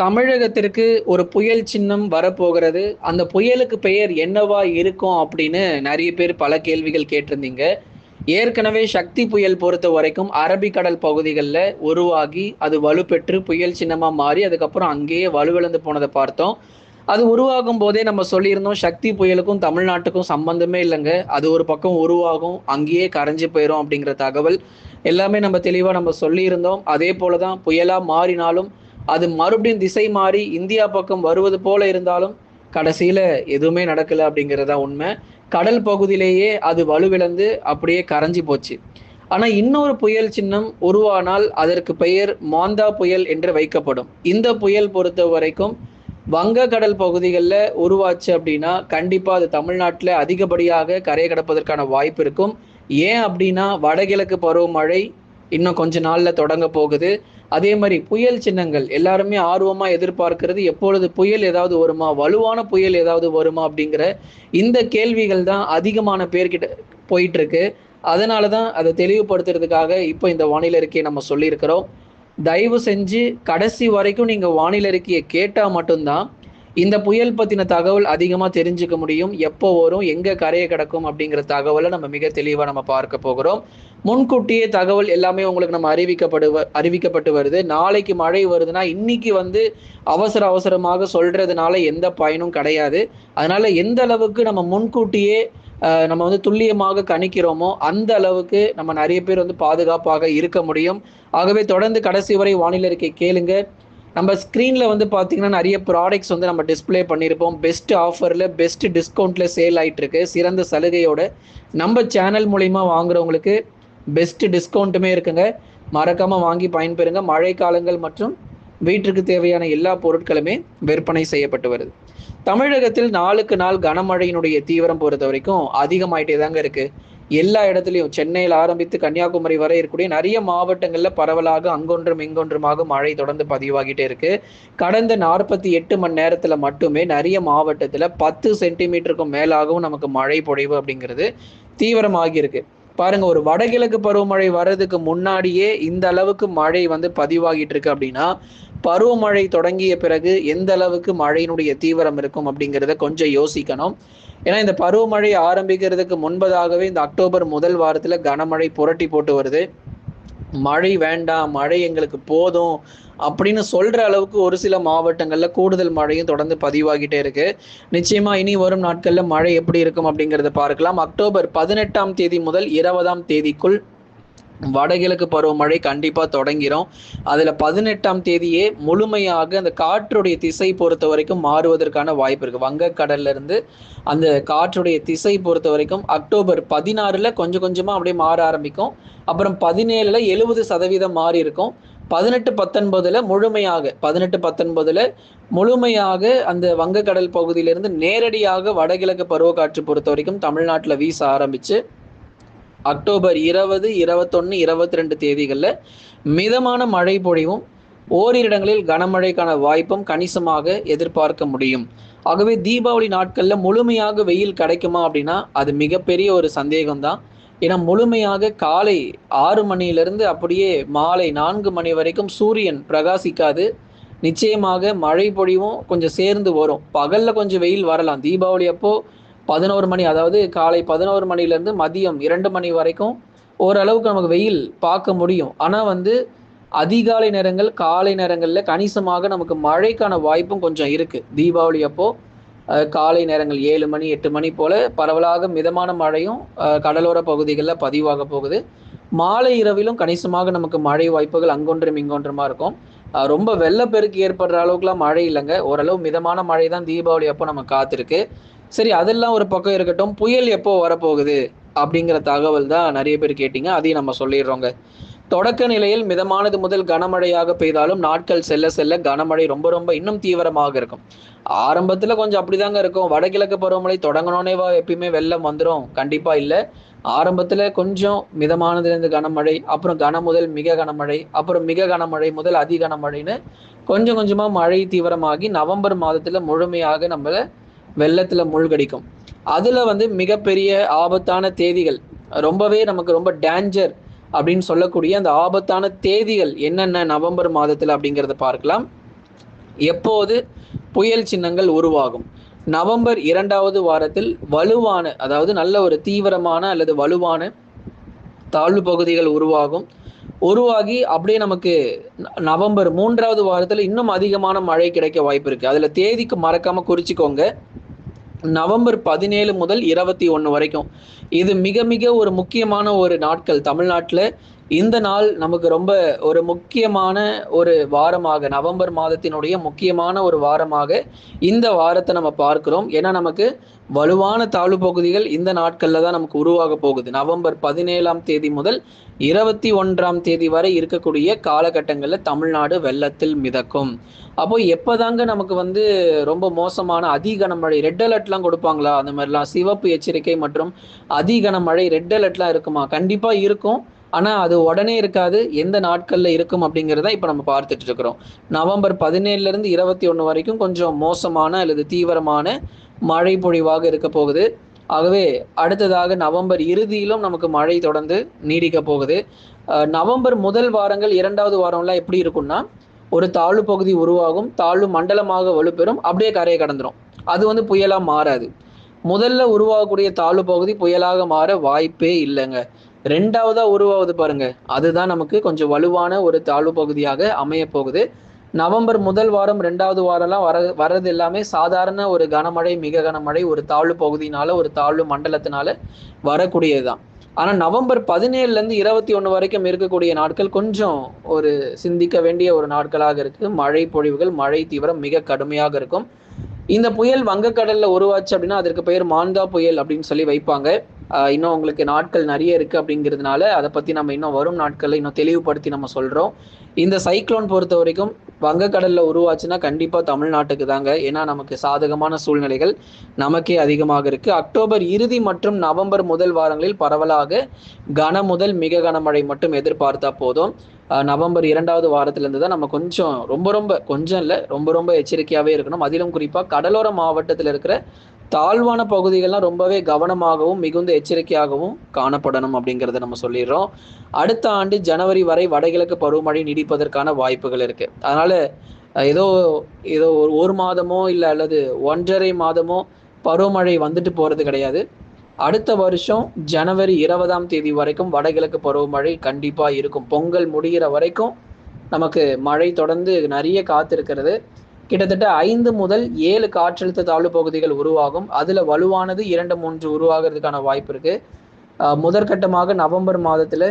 தமிழகத்திற்கு ஒரு புயல் சின்னம் வரப்போகிறது. அந்த புயலுக்கு பெயர் என்னவா இருக்கும் அப்படின்னு நிறைய பேர் பல கேள்விகள் கேட்டிருந்தீங்க. ஏற்கனவே சக்தி புயல் பொறுத்த வரைக்கும் அரபிக்கடல் பகுதிகளில் உருவாகி அது வலுப்பெற்று புயல் சின்னமாக மாறி அதுக்கப்புறம் அங்கேயே வலுவிழந்து போனதை பார்த்தோம். அது உருவாகும் போதே நம்ம சொல்லியிருந்தோம் சக்தி புயலுக்கும் தமிழ்நாட்டுக்கும் சம்பந்தமே இல்லைங்க. அது ஒரு பக்கம் உருவாகும் அங்கேயே கரைஞ்சு போயிடும் அப்படிங்கிற தகவல் எல்லாமே நம்ம தெளிவாக நம்ம சொல்லியிருந்தோம். அதே போல தான் புயலாக மாறினாலும் அது மறுபடியும் திசை மாறி இந்தியா பக்கம் வருவது போல இருந்தாலும் கடைசியில எதுவுமே நடக்கல அப்படிங்கிறதா உண்மை. கடல் பகுதியிலேயே அது வலுவிழந்து அப்படியே கரைஞ்சி போச்சு. ஆனா இன்னொரு புயல் சின்னம் உருவானால் அதற்கு பெயர் மாந்தா புயல் என்று வைக்கப்படும். இந்த புயல் பொறுத்த வரைக்கும் வங்கக்கடல் பகுதிகளில் உருவாச்சு அப்படின்னா கண்டிப்பாக அது தமிழ்நாட்டில் அதிகப்படியாக கரையை கடப்பதற்கான வாய்ப்பு இருக்கும். ஏன் அப்படின்னா வடகிழக்கு பருவமழை இன்னும் கொஞ்ச நாளில் தொடங்க போகுது. அதே மாதிரி புயல் சின்னங்கள் எல்லாருமே ஆர்வமா எதிர்பார்க்கிறது எப்பொழுது புயல் ஏதாவது வருமா? வலுவான புயல் ஏதாவது வருமா? அப்படிங்கிற இந்த கேள்விகள் தான் அதிகமான பேர்கிட்ட போயிட்டு இருக்கு அதனால தான் அதை தெளிவுபடுத்துறதுக்காக இப்போ இந்த வானிலை அறிக்கையை நம்ம சொல்லியிருக்கிறோம். தயவு செஞ்சு கடைசி வரைக்கும் நீங்க வானிலை அறிக்கையை கேட்டால் மட்டும்தான் இந்த புயல் பத்தின தகவல் அதிகமா தெரிஞ்சுக்க முடியும். எப்போ வரும் எங்க கரையை கிடக்கும் அப்படிங்கிற தகவலை நம்ம மிக தெளிவா நம்ம பார்க்க போகிறோம். முன்கூட்டியே தகவல் எல்லாமே உங்களுக்கு நம்ம அறிவிக்கப்படு அறிவிக்கப்பட்டு வருது. நாளைக்கு மழை வருதுன்னா இன்னைக்கு வந்து அவசர அவசரமாக சொல்றதுனால எந்த பயனும் கிடையாது. அதனால எந்த அளவுக்கு நம்ம முன்கூட்டியே நம்ம வந்து துல்லியமாக கணிக்கிறோமோ அந்த அளவுக்கு நம்ம நிறைய பேர் வந்து பாதுகாப்பாக இருக்க முடியும். ஆகவே தொடர்ந்து கடைசி வரை வானிலை இருக்கை கேளுங்க. நம்ம ஸ்க்ரீனில் வந்து பார்த்தீங்கன்னா நிறைய ப்ராடக்ட்ஸ் வந்து நம்ம டிஸ்பிளே பண்ணியிருப்போம் பெஸ்ட் ஆஃபரில் பெஸ்ட் டிஸ்கவுண்ட்டில் சேல் ஆயிட்டு இருக்கு சிறந்த சலுகையோட நம்ம சேனல் மூலிமா வாங்குறவங்களுக்கு பெஸ்ட் டிஸ்கவுண்ட்டுமே இருக்குங்க. மறக்காம வாங்கி பயன்பெறுங்க. மழை காலங்கள் மற்றும் வீட்டிற்கு தேவையான எல்லா பொருட்களுமே விற்பனை செய்யப்பட்டு வருது. தமிழகத்தில் நாளுக்கு நாள் கனமழையினுடைய தீவிரம் பொறுத்த வரைக்கும் அதிகமாயிட்டே தாங்க இருக்குது எல்லா இடத்துலையும் சென்னையில் ஆரம்பித்து கன்னியாகுமரி வரை இருக்கக்கூடிய நிறைய மாவட்டங்களில் பரவலாக அங்கொன்றும் இங்கொன்றுமாக மழை தொடர்ந்து பதிவாகிட்டே இருக்கு. கடந்த நாற்பத்தி எட்டு மணி நேரத்தில் மட்டுமே நிறைய மாவட்டத்தில் பத்து சென்டிமீட்டருக்கும் மேலாகவும் நமக்கு மழை பொழிவு அப்படிங்கிறது தீவிரமாகி இருக்கு. பாருங்க ஒரு வடகிழக்கு பருவமழை வர்றதுக்கு முன்னாடியே இந்த அளவுக்கு மழை வந்து பதிவாகிட்டு இருக்கு அப்படின்னா பருவமழை தொடங்கிய பிறகு எந்த அளவுக்கு மழையினுடைய தீவிரம் இருக்கும் அப்படிங்கிறத கொஞ்சம் யோசிக்கணும். ஏன்னா இந்த பருவமழை ஆரம்பிக்கிறதுக்கு முன்பதாகவே இந்த அக்டோபர் முதல் வாரத்துல கனமழை புரட்டி போட்டு வருது. மழை வேண்டாம் மழை எங்களுக்கு போதும் அப்படின்னு சொல்ற அளவுக்கு ஒரு சில மாவட்டங்கள்ல கூடுதல் மழையும் தொடர்ந்து பதிவாகிட்டே இருக்கு. நிச்சயமா இனி வரும் நாட்கள்ல மழை எப்படி இருக்கும் அப்படிங்கறத பார்க்கலாம். அக்டோபர் பதினெட்டாம் தேதி முதல் இருபதாம் தேதிக்குள் வடகிழக்கு பருவமழை கண்டிப்பாக தொடங்கிடும் அதில் பதினெட்டாம் தேதியே முழுமையாக அந்த காற்றுடைய திசை பொறுத்த வரைக்கும் மாறுவதற்கான வாய்ப்பு இருக்குது வங்கக்கடல்ல இருந்து அந்த காற்றுடைய திசை பொறுத்த வரைக்கும் அக்டோபர் பதினாறில் கொஞ்சம் கொஞ்சமாக அப்படியே மாற ஆரம்பிக்கும். அப்புறம் பதினேழில் எழுபது சதவீதம் மாறி இருக்கும். பதினெட்டு பத்தொன்பதுல முழுமையாக பதினெட்டு பத்தொன்பதுல முழுமையாக அந்த வங்கக்கடல் பகுதியிலிருந்து நேரடியாக வடகிழக்கு பருவக்காற்று பொறுத்த வரைக்கும் தமிழ்நாட்டில் வீச ஆரம்பிச்சு அக்டோபர் இருபது இருபத்தொன்னு இருபத்தி ரெண்டு தேதிகளில் மிதமான மழை பொழிவும் ஓரிரு இடங்களில் கனமழைக்கான வாய்ப்பும் கணிசமாக எதிர்பார்க்க முடியும். ஆகவே தீபாவளி நாட்களில் முழுமையாக வெயில் கிடைக்குமா அப்படின்னா அது மிகப்பெரிய ஒரு சந்தேகம்தான். ஏன்னா முழுமையாக காலை ஆறு மணியிலிருந்து அப்படியே மாலை நான்கு மணி வரைக்கும் சூரியன் பிரகாசிக்காது. நிச்சயமாக மழை பொழிவும் கொஞ்சம் சேர்ந்து வரும். பகல்ல கொஞ்சம் வெயில் வரலாம். தீபாவளி அப்போது பதினோரு மணி அதாவது காலை பதினோரு மணிலேருந்து மதியம் இரண்டு மணி வரைக்கும் ஓரளவுக்கு நமக்கு வெயில் பார்க்க முடியும். ஆனால் வந்து அதிகாலை நேரங்கள் காலை நேரங்களில் கணிசமாக நமக்கு மழைக்கான வாய்ப்பும் கொஞ்சம் இருக்குது தீபாவளி அப்போ காலை நேரங்கள் ஏழு மணி எட்டு மணி போல பரவலாக மிதமான மழையும் கடலோர பகுதிகளில் பதிவாக போகுது. மாலை இரவிலும் கணிசமாக நமக்கு மழை வாய்ப்புகள் அங்கொன்றும் இங்கொன்றுமா இருக்கும். ரொம்ப வெள்ளப்பெருக்கு ஏற்படுற அளவுக்குலாம் மழை இல்லைங்க. ஓரளவு மிதமான மழை தான் தீபாவளி அப்போ நம்ம காத்திருக்கு. சரி அதெல்லாம் ஒரு பக்கம் இருக்கட்டும். புயல் எப்போ வரப்போகுது அப்படிங்கிற தகவல் தான் நிறைய பேர் கேட்டீங்க. அதையும் நம்ம சொல்லிடுறோங்க. தொடக்க நிலையில் மிதமானது முதல் கனமழையாக பெய்தாலும் நாட்கள் செல்ல செல்ல கனமழை ரொம்ப ரொம்ப இன்னும் தீவிரமாக இருக்கும். ஆரம்பத்துல கொஞ்சம் அப்படிதாங்க இருக்கும். வடகிழக்கு பருவமழை தொடங்கணுன்னே வா எப்பயுமே வெள்ளம் வந்துடும் கண்டிப்பா இல்லை. ஆரம்பத்துல கொஞ்சம் மிதமானதுலேருந்து கனமழை அப்புறம் கன முதல் மிக கனமழை அப்புறம் மிக கனமழை முதல் அதி கனமழைன்னு கொஞ்சம் கொஞ்சமா மழை தீவிரமாகி நவம்பர் மாதத்துல முழுமையாக நம்மளை வெள்ளத்துல மூழ்கடிக்கும். அதுல வந்து மிகப்பெரிய ஆபத்தான தேதிகள் ரொம்பவே நமக்கு ரொம்ப டேஞ்சர் அப்படின்னு சொல்லக்கூடிய அந்த ஆபத்தான தேதிகள் என்னென்ன நவம்பர் மாதத்தில் அப்படிங்கிறத பார்க்கலாம். எப்போது புயல் சின்னங்கள் உருவாகும்? நவம்பர் இரண்டாவது வாரத்தில் வலுவான அதாவது நல்ல ஒரு தீவிரமான அல்லது வலுவான தாழ்வு பகுதிகள் உருவாகும். உருவாகி அப்படியே நமக்கு நவம்பர் மூன்றாவது வாரத்தில் இன்னும் அதிகமான மழை கிடைக்க வாய்ப்பு இருக்கு. அதுல தேதிக்கு மறக்காம குறிச்சிக்கோங்க. நவம்பர் பதினேழு முதல் இருபத்தி ஒன்று வரைக்கும். இது மிக மிக ஒரு முக்கியமான ஒரு நாட்கள் தமிழ்நாட்டில். இந்த நாள் நமக்கு ரொம்ப ஒரு முக்கியமான ஒரு வாரமாக நவம்பர் மாதத்தினுடைய முக்கியமான ஒரு வாரமாக இந்த வாரத்தை நம்ம பார்க்கிறோம். ஏன்னா நமக்கு வலுவான தாழ்வு பகுதிகள் இந்த நாட்கள்ல தான் நமக்கு உருவாக போகுது. நவம்பர் பதினேழாம் தேதி முதல் இருபத்தி ஒன்றாம் தேதி வரை இருக்கக்கூடிய காலகட்டங்களில் தமிழ்நாடு வெள்ளத்தில் மிதக்கும். அப்போ எப்போதாங்க நமக்கு வந்து ரொம்ப மோசமான அதி கனமழை ரெட் அலர்ட்லாம் கொடுப்பாங்களா? அந்த மாதிரிலாம் சிவப்பு எச்சரிக்கை மற்றும் அதி கனமழை ரெட் அலர்ட்லாம் இருக்குமா? கண்டிப்பா இருக்கும். ஆனா அது உடனே இருக்காது. எந்த நாட்கள்ல இருக்கும் அப்படிங்கிறத இப்ப நம்ம பார்த்துட்டு இருக்கிறோம். நவம்பர் பதினேழுல இருந்து இருபத்தி ஒன்று வரைக்கும் கொஞ்சம் மோசமான அல்லது தீவிரமான மழை பொழிவாக இருக்க போகுது. ஆகவே அடுத்ததாக நவம்பர் இறுதியிலும் நமக்கு மழை தொடர்ந்து நீடிக்க போகுது. நவம்பர் முதல் வாரங்கள் இரண்டாவது வாரம்லாம் எப்படி இருக்கும்னா ஒரு தாழ்வு பகுதி உருவாகும் தாழ்வு மண்டலமாக வலுப்பெறும் அப்படியே கரையை கடந்துடும் அது வந்து புயலாக மாறாது. முதல்ல உருவாகக்கூடிய தாழ்வு பகுதி புயலாக மாற வாய்ப்பே இல்லைங்க. ரெண்டாவதா உருவாகுது பாருங்க. அதுதான் நமக்கு கொஞ்சம் வலுவான ஒரு தாழ்வு பகுதியாக அமைய போகுது. நவம்பர் முதல் வாரம் ரெண்டாவது வாரம்லாம் வர வர்றது எல்லாமே சாதாரண ஒரு கனமழை மிக கனமழை ஒரு தாழ்வு பகுதினால ஒரு தாழ்வு மண்டலத்தினால வரக்கூடியதுதான். ஆனா நவம்பர் பதினேழுல இருந்து இருபத்தி ஒண்ணு வரைக்கும் இருக்கக்கூடிய நாட்கள் கொஞ்சம் ஒரு சிந்திக்க வேண்டிய ஒரு நாட்களாக இருக்கு. மழை பொழிவுகள் மழை தீவிரம் மிக கடுமையாக இருக்கும். இந்த புயல் வங்கக்கடல்ல உருவாச்சு அப்படின்னா அதற்கு பெயர் மாந்தா புயல் அப்படின்னு சொல்லி வைப்பாங்க. இன்னும் உங்களுக்கு நாட்கள் நிறைய இருக்குது அப்படிங்கிறதுனால அதை பற்றி நம்ம இன்னும் வரும் நாட்களில் இன்னும் தெளிவுபடுத்தி நம்ம சொல்கிறோம் இந்த சைக்ளோன் பொறுத்த வரைக்கும் வங்கக்கடலில் உருவாச்சுன்னா கண்டிப்பாக தமிழ்நாட்டுக்கு தாங்க. ஏன்னா நமக்கு சாதகமான சூழ்நிலைகள் நமக்கே அதிகமாக இருக்கு. அக்டோபர் இறுதி மற்றும் நவம்பர் முதல் வாரங்களில் பரவலாக கன முதல் மிக கனமழை மட்டும் எதிர்பார்த்தா போதும். நவம்பர் இரண்டாவது வாரத்திலிருந்து தான் நம்ம கொஞ்சம் ரொம்ப ரொம்ப கொஞ்சம் இல்லை ரொம்ப ரொம்ப எச்சரிக்கையாகவே இருக்கணும். அதிலும் குறிப்பாக கடலோர மாவட்டத்தில் இருக்கிற தாழ்வான பகுதிகள்லாம் ரொம்பவே கவனமாகவும் மிகுந்த எச்சரிக்கையாகவும் காணப்படணும் அப்படிங்கிறத நம்ம சொல்லிடுறோம். அடுத்த ஆண்டு ஜனவரி வரை வடகிழக்கு பருவமழை நீடிப்பதற்கான வாய்ப்புகள் இருக்கு. அதனால ஏதோ ஏதோ ஒரு ஒரு மாதமோ இல்லை அல்லது ஒன்றரை மாதமோ பருவமழை வந்துட்டு போறது கிடையாது. அடுத்த வருஷம் ஜனவரி இருபதாம் தேதி வரைக்கும் வடகிழக்கு பருவமழை கண்டிப்பாக இருக்கும். பொங்கல் முடிகிற வரைக்கும் நமக்கு மழை தொடர்ந்து நிறைய காத்திருக்கிறது. கிட்டத்தட்ட ஐந்து முதல் ஏழு காற்றழுத்த தாழ்வு பகுதிகள் உருவாகும். அதுல வலுவானது இரண்டு மூன்று உருவாகிறதுக்கான வாய்ப்பு இருக்கு. முதற்கட்டமாக நவம்பர் மாதத்துல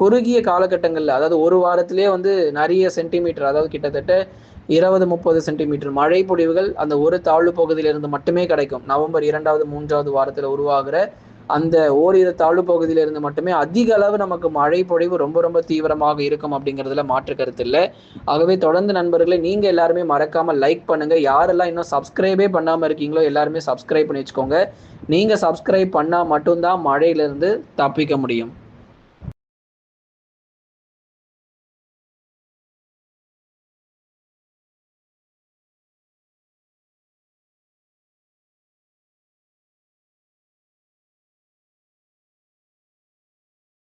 குறுகிய காலகட்டங்கள்ல அதாவது ஒரு வாரத்திலேயே வந்து நிறைய சென்டிமீட்டர் அதாவது கிட்டத்தட்ட இருபது முப்பது சென்டிமீட்டர் மழை பொழிவுகள் அந்த ஒரு தாழ்வு பகுதியிலிருந்து மட்டுமே கிடைக்கும். நவம்பர் இரண்டாவது மூன்றாவது வாரத்துல உருவாகிற அந்த ஓரிரு தாழ்வு பகுதியிலிருந்து மட்டுமே அதிக அளவு நமக்கு மழை பொழிவு ரொம்ப ரொம்ப தீவிரமாக இருக்கும் அப்படிங்கிறதுல மாற்று கருத்து இல்லை. ஆகவே தொடர்ந்து நண்பர்களே நீங்க எல்லாருமே மறக்காம லைக் பண்ணுங்க. யாரெல்லாம் இன்னும் சப்ஸ்கிரைபே பண்ணாம இருக்கீங்களோ எல்லாருமே சப்ஸ்கிரைப் பண்ணி வச்சுக்கோங்க. நீங்க சப்ஸ்கிரைப் பண்ணா மட்டும்தான் மழையிலிருந்து தப்பிக்க முடியும்.